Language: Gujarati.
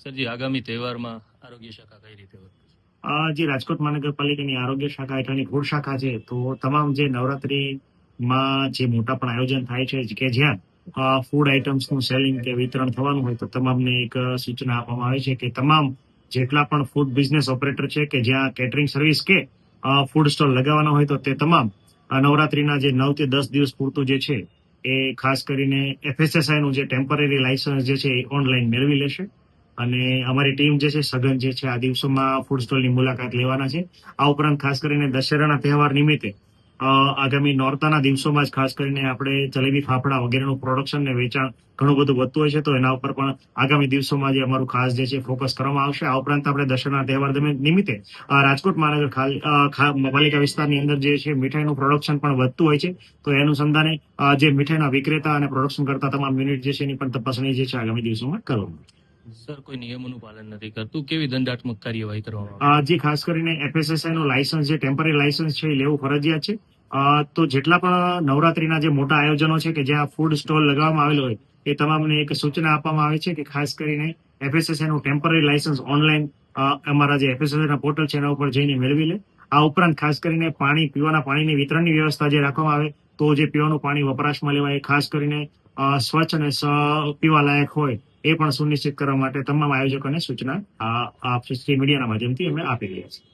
સરજી આગામી તહેવારમાં આરોગ્ય શાખા કઈ રીતે જે રાજકોટ મહાનગરપાલિકાની આરોગ્ય શાખા હેઠળની ફૂડ શાખા છે, તો તમામ જે નવરાત્રીમાં જે મોટા પણ આયોજન થાય છે, કે જ્યાં ફૂડ આઇટમ્સનું સેલિંગ કે વિતરણ થવાનું હોય તો તમામને એક સૂચના આપવામાં આવે છે કે તમામ જેટલા પણ ફૂડ બિઝનેસ ઓપરેટર છે કે જ્યાં કેટરિંગ સર્વિસ કે ફૂડ સ્ટોલ લગાવવાના હોય તો તે તમામ નવરાત્રીના જે નવથી દસ દિવસ પૂરતું જે છે એ ખાસ કરીને એફએસએસઆઈનું જે ટેમ્પરરી લાયસન્સ જે છે એ ઓનલાઈન મેળવી લેશે. અને અમારી ટીમ જે છે, સઘન જે છે, આ દિવસોમાં ફૂડ સ્ટોલની મુલાકાત લેવાના છે. આ ઉપરાંત ખાસ કરીને દશેરાના તહેવાર નિમિત્તે આગામી નોરતાના દિવસોમાં જ ખાસ કરીને આપણે જલેબી ફાફડા વગેરેનું પ્રોડક્શન ને વેચાણ ઘણું બધું વધતું હોય છે તો એના ઉપર પણ આગામી દિવસોમાં જે અમારું ખાસ જે છે ફોકસ કરવામાં આવશે. આ ઉપરાંત આપણે દશેરાના તહેવાર નિમિત્તે રાજકોટ મહાનગર પાલિકા વિસ્તારની અંદર જે છે મીઠાઈનું પ્રોડક્શન પણ વધતું હોય છે. તો એ અનુસંધાને અ, જે મીઠાઈના વિક્રેતા અને પ્રોડક્શન કરતા તમામ યુનિટ જે છે એની પણ તપાસણી જે છે આગામી દિવસોમાં કરવામાં સર કોઈ નિયમોનું પાલન નથી કરતું? કેવી દંડાત્મક કાર્યવાહી કરવામાં જે ખાસ કરીને એફએસએસઆઈ નું લાયસન્સ જે ટેમ્પરરી લાયસન્સ છે એ લેવું ફરજિયાત છે. તો જેટલા પણ નવરાત્રીના જે મોટા આયોજનો છે કે જ્યાં ફૂડ સ્ટોલ લગાવવામાં આવેલો હોય, એ તમામને એક સૂચના આપવામાં આવે છે કે ખાસ કરીને એફએસએસએનું ટેમ્પરરી લાયસન્સ ઓનલાઈન અમારા જે એફએસએસના પોર્ટલ છે એના ઉપર જઈને મેળવી લે. આ ઉપરાંત ખાસ કરીને પાણી, પીવાના પાણીની વિતરણની વ્યવસ્થા જે રાખવામાં આવે, તો જે પીવાનું પાણી વપરાશમાં લેવાય ખાસ કરીને સ્વચ્છ અને પીવા લાયક હોય, એ પણ સુનિશ્ચિત કરવા માટે તમામ આયોજકોને સૂચના આ મીડિયાના માધ્યમથી અમે આપી રહ્યા છીએ.